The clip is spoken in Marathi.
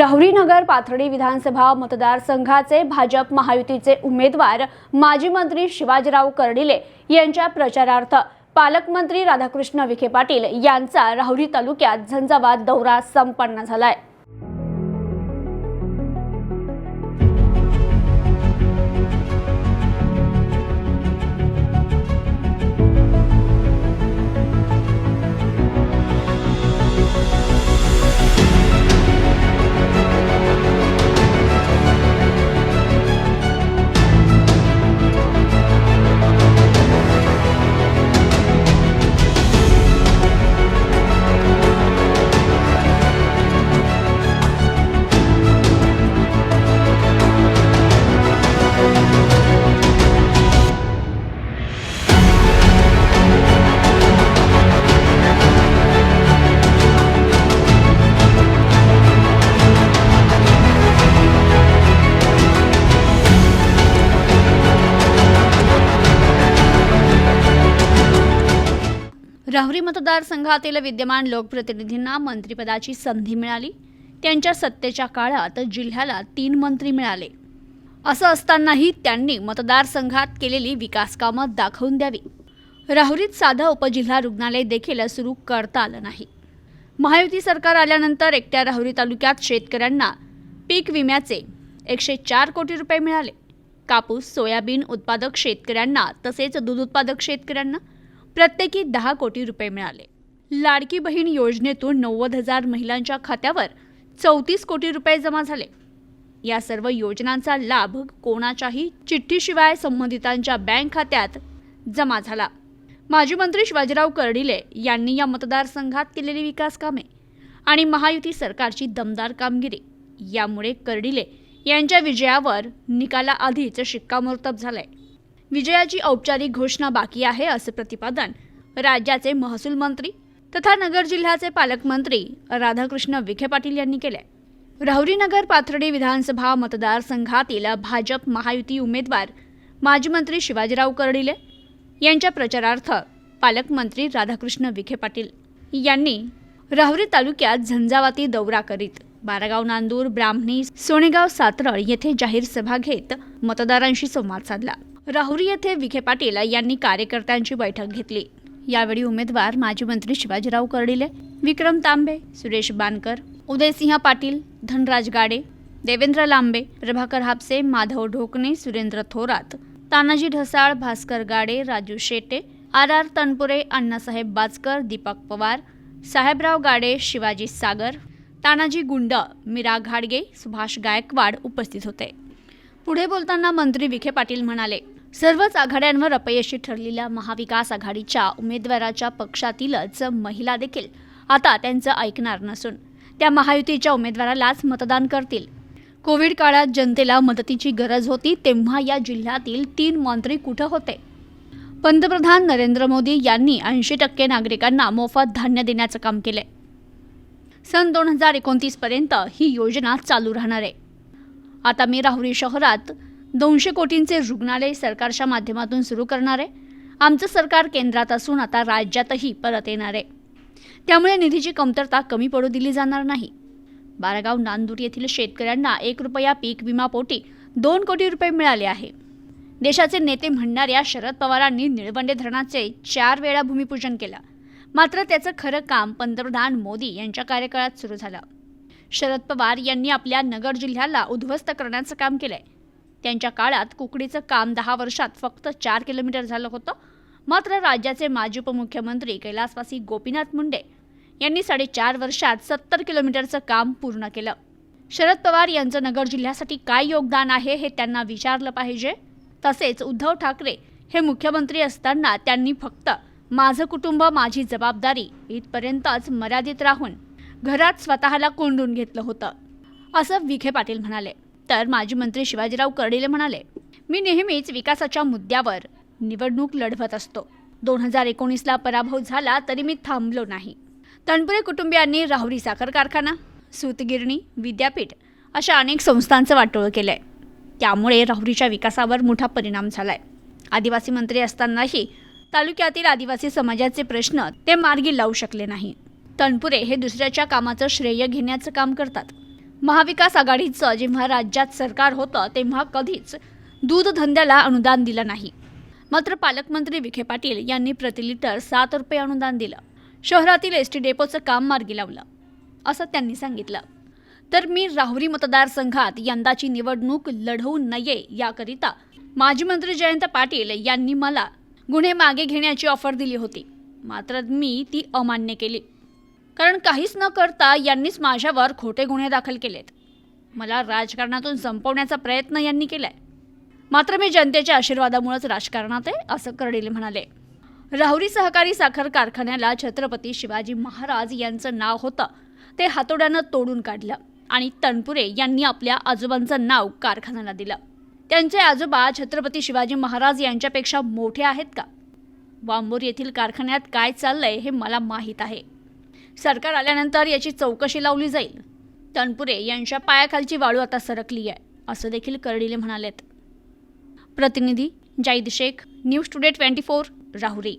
राहुरी नगर पाथर्डी विधानसभा मतदारसंघाचे भाजप महायुतीचे उमेदवार माजी मंत्री शिवाजीराव कर्डिले यांच्या प्रचारार्थ पालकमंत्री राधाकृष्ण विखे पाटील यांचा राहुरी तालुक्यात झंझावात दौरा संपन्न झालाय. राहुरी मतदारसंघातील विद्यमान लोकप्रतिनिधींना मंत्रिपदाची संधी मिळाली. त्यांच्या सत्तेच्या काळात जिल्ह्याला तीन मंत्री मिळाले. असं असतानाही त्यांनी मतदारसंघात केलेली विकासकामं दाखवून द्यावी. राहुरीत साधं उपजिल्हा रुग्णालय देखील सुरू करता आलं नाही. महायुती सरकार आल्यानंतर एकट्या राहुरी तालुक्यात शेतकऱ्यांना पीक विम्याचे एकशे चार कोटी रुपये मिळाले. कापूस सोयाबीन उत्पादक शेतकऱ्यांना तसेच दूध उत्पादक शेतकऱ्यांना प्रत्येकी दहा कोटी रुपये मिळाले. लाडकी बहीण योजनेतून नव्वद हजार महिलांच्या खात्यावर चौतीस कोटी रुपये जमा झाले. या सर्व योजनांचा लाभ कोणाच्याही चिठ्ठीशिवाय संबंधितांच्या बँक खात्यात जमा झाला. माजी मंत्री शिवाजीराव कर्डिले यांनी या मतदारसंघात केलेली विकास कामे आणि महायुती सरकारची दमदार कामगिरी. यामुळे कर्डिले यांच्या विजयावर निकालाआधीच शिक्कामोर्तब झालंय. विजयाची औपचारिक घोषणा बाकी आहे असं प्रतिपादन राज्याचे महसूल मंत्री तथा नगर जिल्ह्याचे पालकमंत्री राधाकृष्ण विखे पाटील यांनी केले राहुरीनगर पाथर्डी विधानसभा मतदारसंघातील भाजप महायुती उमेदवार माजी मंत्री शिवाजीराव कर्डिले यांच्या प्रचारार्थ पालकमंत्री राधाकृष्ण विखे पाटील यांनी राहुरी तालुक्यात झंझावाती दौरा करीत बारागाव नांदूर ब्राह्मणी सोनेगाव सातरळ येथे जाहीर सभा घेत मतदारांशी संवाद साधला. राहुरी येथे विखे पाटील यांनी कार्यकर्त्यांची बैठक घेतली. यावेळी उमेदवार माजी मंत्री शिवाजीराव कर्डिले विक्रम तांबे सुरेश बानकर उदयसिंह पाटील धनराज गाडे देवेंद्र लांबे प्रभाकर हापसे माधव ढोकणे सुरेंद्र थोरात तानाजी ढसाळ भास्कर गाडे राजू शेटे आर आर तनपुरे अण्णासाहेब बाजकर दीपक पवार साहेबराव गाडे शिवाजी सागर तानाजी गुंड मीरा घाडगे सुभाष गायकवाड उपस्थित होते. पुढे बोलताना मंत्री विखे पाटील म्हणाले सर्वच आघाड्यांवर अपयशी ठरलेल्या महाविकास आघाडीच्या उमेदवाराच्या पक्षातीलच महिला देखील आता त्यांचं ऐकणार नसून त्या महायुतीच्या उमेदवारालाच मतदान करतील. कोविड काळात जनतेला मदतीची गरज होती तेव्हा या जिल्ह्यातील तीन मंत्री कुठं होते? पंतप्रधान नरेंद्र मोदी यांनी ऐंशी टक्के नागरिकांना मोफत धान्य देण्याचं काम केलंय. सन दोन हजार एकोणतीसपर्यंत ही योजना चालू राहणार आहे. आता मी राहुरी शहरात दोनशे कोटींचे रुग्णालय सरकारच्या माध्यमातून सुरू करणार आहे. आमचं सरकार केंद्रात असून आता राज्यातही परत येणार आहे. त्यामुळे निधीची कमतरता कमी पडू दिली जाणार नाही. बारागाव नांदूर येथील शेतकऱ्यांना एक रुपया पीक विमापोटी दोन कोटी रुपये मिळाले आहे. देशाचे नेते म्हणणाऱ्या शरद पवारांनी निळवंडे धरणाचे चार वेळा भूमिपूजन केलं. मात्र त्याचं खरं काम पंतप्रधान मोदी यांच्या कार्यकाळात सुरू झालं. शरद पवार यांनी आपल्या नगर जिल्ह्याला उद्ध्वस्त करण्याचं काम केलंय. त्यांच्या काळात कुकडीचं काम दहा वर्षात फक्त चार किलोमीटर झालं होतं. मात्र राज्याचे माजी उपमुख्यमंत्री कैलासवासी गोपीनाथ मुंडे यांनी साडेचार वर्षात सत्तर किलोमीटरचं काम पूर्ण केलं. शरद पवार यांचं नगर जिल्ह्यासाठी काय योगदान आहे हे त्यांना विचारलं पाहिजे. तसेच उद्धव ठाकरे हे मुख्यमंत्री असताना त्यांनी फक्त माझं कुटुंब माझी जबाबदारी इथपर्यंतच मर्यादित राहून घरात स्वतःला कोंडून घेतलं होतं असं विखे पाटील म्हणाले. तर माजी मंत्री शिवाजीराव कर्डिले म्हणाले मी नेहमीच विकासाच्या मुद्द्यावर निवडणूक लढवत असतो. दोन हजार एकोणीसला पराभव झाला तरी मी थांबलो नाही. तणपुरे कुटुंबियांनी राहुरी साखर कारखाना सूतगिरणी विद्यापीठ अशा अनेक संस्थांचं वाटोळं आहे त्यामुळे राहुरीच्या विकासावर मोठा परिणाम झाला आहे आदिवासी मंत्री असतानाही तालुक्यातील आदिवासी समाजाचे प्रश्न ते मार्गी लावू शकले नाही. तणपुरे हे दुसऱ्याच्या कामाचं श्रेय घेण्याचं काम करतात. महाविकास आघाडीचं जेव्हा राज्यात सरकार होतं तेव्हा कधीच दूध धंद्याला अनुदान दिलं नाही. मात्र पालकमंत्री विखे पाटील यांनी प्रति लिटर सात रुपये अनुदान दिलं. शहरातील एस टी डेपोचं काम मार्गी लावलं असं त्यांनी सांगितलं. तर मी राहुरी मतदारसंघात यंदाची निवडणूक लढवू नये याकरिता माजी मंत्री जयंत पाटील यांनी मला गुन्हे मागे घेण्याची ऑफर दिली होती. मात्र मी ती अमान्य केली. कारण काहीच न करता यांनीच माझ्यावर खोटे गुन्हे दाखल केलेत. मला राजकारणातून संपवण्याचा प्रयत्न यांनी केलाय. मात्र मी जनतेच्या आशीर्वादामुळेच राजकारणात आहे असं कर्डिले म्हणाले. राहुरी सहकारी साखर कारखान्याला छत्रपती शिवाजी महाराज यांचं नाव होतं. ते हातोड्यानं तोडून काढलं आणि तनपुरे यांनी आपल्या आजोबांचं नाव कारखान्याला दिलं. त्यांचे आजोबा छत्रपती शिवाजी महाराज यांच्यापेक्षा मोठे आहेत का? वांबूर येथील कारखान्यात काय चाललंय हे मला माहीत आहे. सरकार आल्यानंतर याची चौकशी लावली जाईल. तनपुरे यांच्या पायाखालची वाळू आता सरकली आहे असं देखील कर्डिले म्हणालेत. प्रतिनिधी Zaid Shaikh News Today twenty four Rahuri.